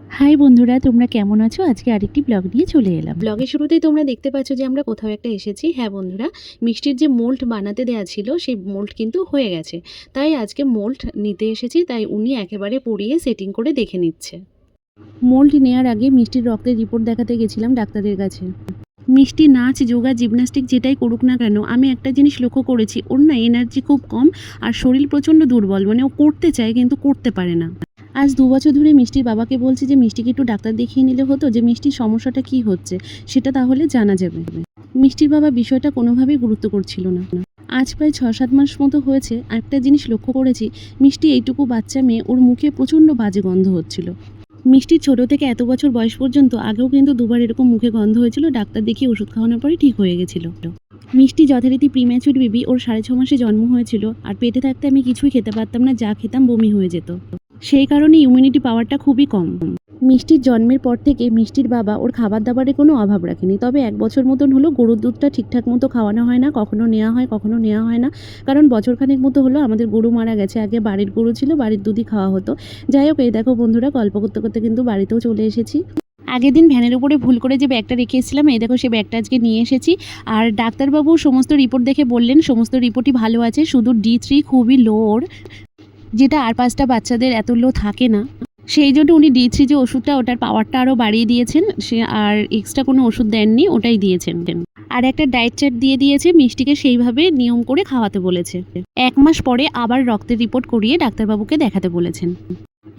High বন্ধুরা তোমরা কেমন আছো? আজকে আরেকটি ব্লগ নিয়ে চলে এলাম। ব্লগের শুরুতেই তোমরা দেখতে পাচ্ছ যে আমরা কোথাও একটা এসেছি। হ্যাঁ বন্ধুরা মিষ্টির যে মোল্ড বানাতে দেওয়া ছিল সেই মোল্ড কিন্তু হয়ে গেছে। তাই আজকে মোল্ড নিতে এসেছি তাই উনি একেবারে পরিয়ে সেটিং করে দেখে নিচ্ছে। মোল্ড নেওয়ার আগে মিষ্টির রক্তের রিপোর্ট দেখাতে গেছিলাম ডাক্তারের কাছে। মিষ্টি নাচ যোগা জিমনাস্টিক যেটাই করুক না কেন আমি একটা জিনিস লক্ষ্য করেছি ওর না এনার্জি খুব কম আর শরীর প্রচণ্ড দুর্বল। মানে ও করতে চায় কিন্তু করতে পারে না। আজ দু বছর ধরে মিষ্টির বাবাকে বলছি যে মিষ্টিকে একটু ডাক্তার দেখিয়ে নিলে হতো যে মিষ্টির সমস্যাটা কি হচ্ছে, সেটা তাহলে জানা যাবে। মিষ্টির বাবা বিষয়টা কোনোভাবেই গুরুত্ব করছিল না। আজ প্রায় ছ সাত মাস মতো হয়েছে একটা জিনিস লক্ষ্য করেছি, মিষ্টি এইটুকু বাচ্চা মেয়ে, ওর মুখে প্রচণ্ড বাজে গন্ধ হচ্ছিল। মিষ্টির ছোট থেকে এত বছর বয়স পর্যন্ত আগেও কিন্তু দুবার এরকম মুখে গন্ধ হয়েছিল, ডাক্তার দেখিয়ে ওষুধ খাওয়ানোর পরে ঠিক হয়ে গেছিল। মিষ্টি যথারীতি প্রিম্যাচুর বেবি ওর সাড়ে ছ মাসে জন্ম হয়েছিল, আর পেটে থাকতে আমি কিছুই খেতে পারতাম না, যা খেতাম বমি হয়ে যেত। সেই কারণে ইমিউনিটি পাওয়ারটা খুবই কম। মিষ্টির জন্মের পর থেকে মিষ্টির বাবা ওর খাবার দাবারে কোনো অভাব রাখেনি। তবে এক বছর মতন হলো গরুর দুধটা ঠিকঠাক মতো খাওয়ানো হয় না, কখনো নেওয়া হয়, কখনো নেওয়া হয় না। কারণ বছরখানেক মতো হলো আমাদের গরু মারা গেছে। আগে বাড়ির গরু ছিল, বাড়ির দুধই খাওয়া হতো। যাই হোক, এই দেখো বন্ধুরা, গল্প করতে করতে কিন্তু বাড়িতেও চলে এসেছি। আগের দিন ভ্যানের উপরে ভুল করে যে ব্যাগটা রেখে এসেছিলাম, এই দেখো সে ব্যাগটা আজকে নিয়ে এসেছি। আর ডাক্তারবাবু সমস্ত রিপোর্ট দেখে বললেন, সমস্ত রিপোর্টই ভালো আছে, শুধু ডি থ্রি খুবই লো ওর। যেটা আর পাঁচটা বাচ্চাদের এত লো থাকে না। সেই জন্য উনি ডি থ্রি যে ওষুধটা, ওটার পাওয়ারটা আরও বাড়িয়ে দিয়েছেন। সে আর এক্সট্রা কোনো ওষুধ দেননি, ওটাই দিয়েছেন আর একটা ডায়েট চার্ট দিয়ে দিয়েছে, মিষ্টিকে সেইভাবে নিয়ম করে খাওয়াতে বলেছে। এক মাস পরে আবার রক্তের রিপোর্ট করিয়ে ডাক্তারবাবুকে দেখাতে বলেছেন।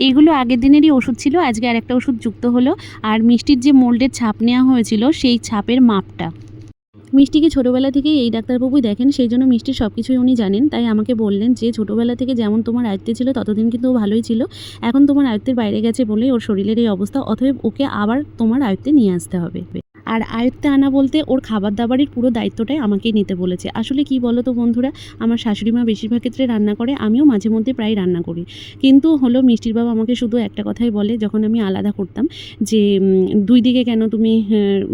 এগুলো আগের দিনেরই ওষুধ ছিল, আজকে আর একটা ওষুধ যুক্ত হলো। আর মিষ্টির যে মোল্ডের ছাপ নেওয়া হয়েছিল, সেই ছাপের মাপটা। মিষ্টিকে ছোটোবেলা থেকেই এই ডাক্তারবাবুই দেখেন, সেই জন্য মিষ্টির সব কিছুই উনি জানেন। তাই আমাকে বললেন যে, ছোটোবেলা থেকে যেমন তোমার আয়ত্তে ছিল, ততদিন কিন্তু ভালোই ছিল। এখন তোমার আয়ত্তের বাইরে গেছে বলেই ওর শরীরের এই অবস্থা অথবা ওকে আবার তোমার আয়ত্তে নিয়ে আসতে হবে। আর আয়ত্তে আনা বলতে ওর খাবার দাবারের পুরো দায়িত্বটাই আমাকেই নিতে বলেছে। আসলে কি বলো তো বন্ধুরা, আমার শাশুড়ি মা বেশিরভাগ ক্ষেত্রে রান্না করে, আমিও মাঝে মধ্যে প্রায় রান্না করি। কিন্তু হলো মিষ্টির বাবা আমাকে শুধু একটা কথাই বলে, যখন আমি আলাদা করতাম যে দুই দিকে কেন তুমি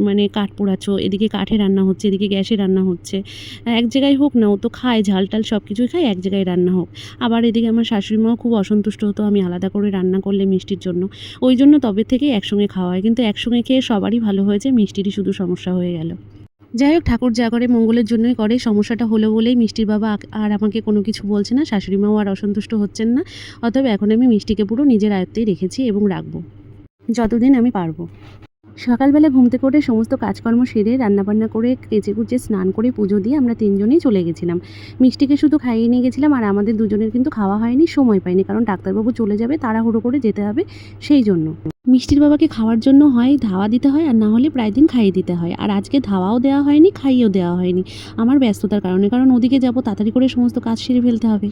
মানে কাঠ পোড়াচ্ছ, এদিকে কাঠে রান্না হচ্ছে, এদিকে গ্যাসে রান্না হচ্ছে। এক জায়গায় হোক না ও তো খায়, ঝাল টাল সব কিছুই খায়, এক জায়গায় রান্না হোক। আবার এদিকে আমার শাশুড়ি মাও খুব অসন্তুষ্ট হতো, আমি আলাদা করে রান্না করলে মিষ্টির জন্য। ওই জন্য তবে থেকে একসঙ্গে খাওয়া হয়। কিন্তু একসঙ্গে খেয়ে সবারই ভালো হয়েছে মিষ্টিরই শুধু সমস্যা হয়ে গেল। যাই হোক, ঠাকুর যা করে মঙ্গলের জন্যই করে, সমস্যাটা হলো বলেই মিষ্টির বাবা আর আমাকে কোনো কিছু বলছে না শাশুড়ি মাও আর অসন্তুষ্ট হচ্ছেন না। অতএব এখন আমি মিষ্টিকে পুরো নিজের আয়ত্তেই রেখেছি এবং রাখব। যতদিন আমি পারব। সকালবেলা ঘুম থেকে উঠে সমস্ত কাজকর্ম সেরে, রান্নাবান্না করে কেচে কুচে স্নান করে পুজো দিয়ে আমরা তিনজনেই চলে গেছিলাম। মিষ্টিকে শুধু খাইয়ে নিয়ে গেছিলাম আর আমাদের দুজনের কিন্তু খাওয়া হয়নি, সময় পাইনি, কারণ ডাক্তারবাবু চলে যাবে, তাড়াহুড়ো করে যেতে হবে সেই জন্য। মিষ্টির বাবাকে খাওয়ার জন্য হয়, ধাওয়া দিতে হয় আর না হলে প্রায় দিন খাইয়ে দিতে হয়। আর আজকে ধাওয়াও দেওয়া হয়নি, খাইয়েও দেওয়া হয়নি। আমার ব্যস্ততার কারণে, কারণ ওদিকে যাব, তাড়াতাড়ি করে সমস্ত কাজ সেরে ফেলতে হবে।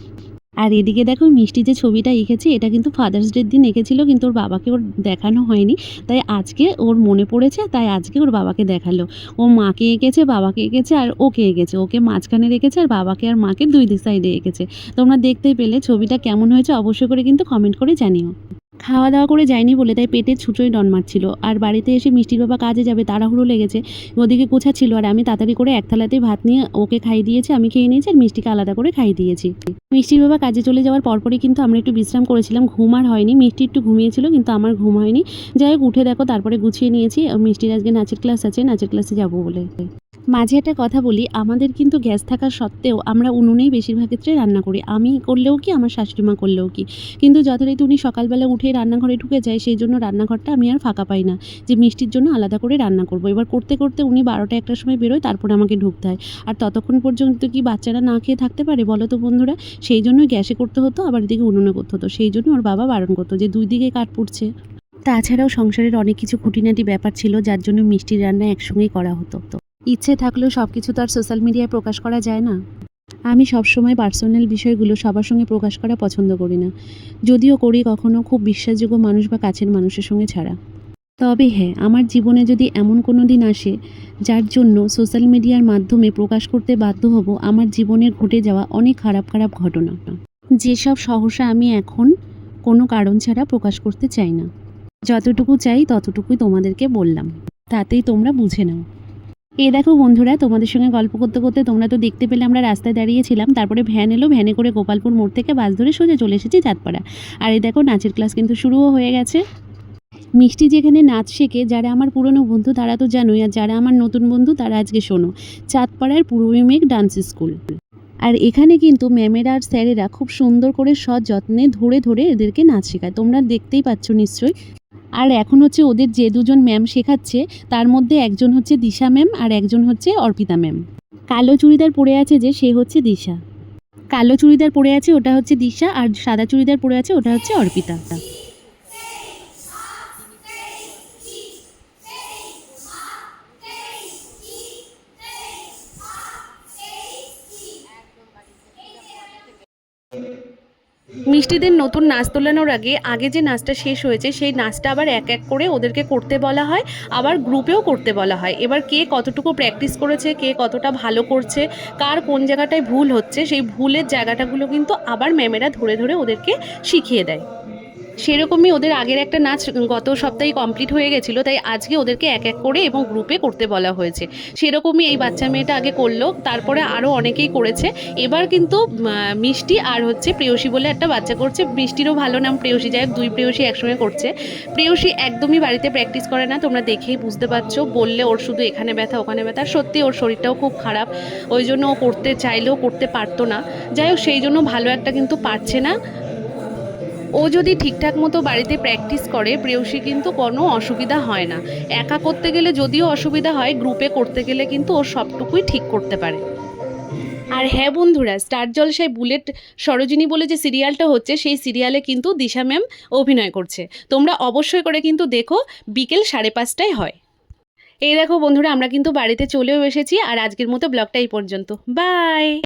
আর এদিকে দেখো, মিষ্টি যে ছবিটা এঁকেছে, এটা কিন্তু ফাদার্স ডের দিন এঁকেছিল, কিন্তু ওর বাবাকে ওর দেখানো হয়নি। তাই আজকে ওর মনে পড়েছে, তাই আজকে ওর বাবাকে দেখাল। ও মাকে এঁকেছে, বাবাকে এঁকেছে আর ওকে এঁকেছে। ওকে মাঝখানে রেখেছে আর বাবাকে আর মাকে দুই দিক সাইডে এঁকেছে। তোমরা দেখতেই পেলে, ছবিটা কেমন হয়েছে অবশ্যই করে কিন্তু কমেন্ট করে জানিও। খাওয়া দাওয়া করে যায়নি বলে তাই পেটে ছুঁচোই ডন মারছিল। আর বাড়িতে এসে মিষ্টির বাবা কাজে যাবে, তাড়াহুড়ো লেগেছে। ওদিকে গোছা ছিল আর আমি তাড়াতাড়ি করে এক থালাতে ভাত নিয়ে ওকে খাইয়ে দিয়েছি, আমি খেয়ে নিয়েছি আর মিষ্টিকে আলাদা করে খাইয়ে দিয়েছি। মিষ্টির বাবা কাজে চলে যাওয়ার পরপরই কিন্তু আমরা একটু বিশ্রাম করেছিলাম, ঘুম আর হয়নি। মিষ্টি একটু ঘুমিয়েছিল কিন্তু আমার ঘুম হয়নি। যাই হোক, উঠে দেখো, তারপরে গুছিয়ে নিয়েছি। মিষ্টির আজকে নাচের ক্লাস আছে, নাচের ক্লাসে যাব বলে। মাঝে একটা কথা বলি, আমাদের কিন্তু গ্যাস থাকা সত্ত্বেও আমরা উনুনেই বেশিরভাগ ক্ষেত্রে রান্না করি। আমি করলেও কি, আমার শাশুড়িমা করলেও কি। কিন্তু যথারীতি উনি সকালবেলা উঠে রান্নাঘরে ঢুকে যায়, সেই জন্য রান্নাঘরটা আমি আর ফাঁকা পাই না। যে মিষ্টির জন্য আলাদা করে রান্না করব। এবার করতে করতে উনি বারোটা একটার সময় বেরোয়, তারপরে আমাকে ঢুকতে হয়। আর ততক্ষণ পর্যন্ত কি বাচ্চারা না খেয়ে থাকতে পারে বলো তো বন্ধুরা? সেই জন্য গ্যাসে করতে হতো, আবার এদিকে উনুনে করতে হতো। সেই জন্য ওর বাবা বারণ করতো যে, দুই দিকে কাঠ পুড়ছে। তাছাড়াও সংসারের অনেক কিছু খুঁটিনাটি ব্যাপার ছিল, যার জন্য মিষ্টির রান্না একসঙ্গেই করা হতো। ইচ্ছে থাকলেও সব কিছু তো আর সোশ্যাল মিডিয়ায় প্রকাশ করা যায় না। আমি সবসময় পার্সোনাল বিষয়গুলো সবার সঙ্গে প্রকাশ করা পছন্দ করি না। যদিও করি কখনো খুব বিশ্বাসযোগ্য মানুষ বা কাছের মানুষের সঙ্গে ছাড়া। তবে হ্যাঁ আমার জীবনে যদি এমন কোনো দিন আসে, যার জন্য সোশ্যাল মিডিয়ার মাধ্যমে প্রকাশ করতে বাধ্য হব, আমার জীবনের ঘটে যাওয়া অনেক খারাপ খারাপ ঘটনা। যেসব সহসা আমি এখন কোনো কারণ ছাড়া প্রকাশ করতে চাই না। যতটুকু চাই ততটুকুই তোমাদেরকে বললাম। তাতেই তোমরা বুঝে নাও। এই দেখো বন্ধুরা, তোমাদের সঙ্গে গল্প করতে করতে তোমরা তো দেখতে পেলে আমরা রাস্তায় দাঁড়িয়েছিলাম, তারপরে ভ্যান এলো ভ্যানে করে গোপালপুর মোড় থেকে বাস ধরে সোজা চলে এসেছি চাঁদপাড়া। আর এই দেখো, নাচের ক্লাস কিন্তু শুরুও হয়ে গেছে। মিষ্টি যেখানে নাচ শেখে, যারা আমার পুরনো বন্ধু তারা তো জানোই, আর যারা আমার নতুন বন্ধু তারা আজকে শোনো, চাঁদপাড়ার পূর্বী ডান্স স্কুল। আর এখানে কিন্তু ম্যামেরা আর স্যারেরা খুব সুন্দর করে সযত্নে ধরে ধরে এদেরকে নাচ শেখায়, তোমরা দেখতেই পাচ্ছ নিশ্চয়ই। আর এখন হচ্ছে ওদের যে দুজন ম্যাম শেখাচ্ছে, তার মধ্যে একজন হচ্ছে দিশা ম্যাম আর একজন হচ্ছে অর্পিতা ম্যাম কালো চুড়িদার পরে আছে যে, সে হচ্ছে দিশা। কালো চুড়িদার পরে আছে, ওটা হচ্ছে দিশা, আর সাদা চুড়িদার পরে আছে, ওটা হচ্ছে অর্পিতা। মিষ্টিদের নতুন নাচ তোলানোর আগে আগে যে নাচটা শেষ হয়েছে, সেই নাচটা আবার এক এক করে ওদেরকে করতে বলা হয়, আবার গ্রুপেও করতে বলা হয়। এবার কে কতটুকু প্র্যাকটিস করেছে, কে কতটা ভালো করছে, কার কোন জায়গাটায় ভুল হচ্ছে, সেই ভুলের জায়গাটাগুলো কিন্তু আবার ম্যামেরা ধরে ধরে ওদেরকে শিখিয়ে দেয়। সেরকমই ওদের আগের একটা নাচ গত সপ্তাহে কমপ্লিট হয়ে গেছিল, তাই আজকে ওদেরকে এক এক করে এবং গ্রুপে করতে বলা হয়েছে। সেরকমই এই বাচ্চা মেয়েটা আগে করল, তারপরে আরও অনেকেই করেছে। এবার কিন্তু মিষ্টি আর হচ্ছে প্রেয়সী বলে একটা বাচ্চা করছে। মিষ্টিরও ভালো নাম প্রেয়সী, যাই দুই প্রেয়সী একসঙ্গে করছে। প্রেয়সী একদমই বাড়িতে প্র্যাকটিস করে না, তোমরা দেখেই বুঝতে পারছ। বললে ওর শুধু এখানে ব্যথা, ওখানে ব্যথা। সত্যি ওর শরীরটাও খুব খারাপ, ওই জন্য ও করতে চাইলেও করতে পারতো না। যাই হোক, সেই জন্য ভালো একটা কিন্তু পারছে না। ও যদি ঠিকঠাক মতো বাড়িতে প্র্যাকটিস করে, প্রেয়সী কিন্তু কোনো অসুবিধা হয় না। একা করতে গেলে যদিও অসুবিধা হয় গ্রুপে করতে গেলে কিন্তু ও সবটুকুই ঠিক করতে পারে। আর হ্যাঁ বন্ধুরা, স্টার জলসায় বুলেট সরোজিনী বলে যে সিরিয়ালটা হচ্ছে, সেই সিরিয়ালে কিন্তু দিশা ম্যাম অভিনয় করছে। তোমরা অবশ্যই করে কিন্তু দেখো, বিকেল সাড়ে পাঁচটায় হয়। এই দেখো বন্ধুরা, আমরা কিন্তু বাড়িতে চলেও এসেছি, আর আজকের মতো ব্লগটা এই পর্যন্ত। বাই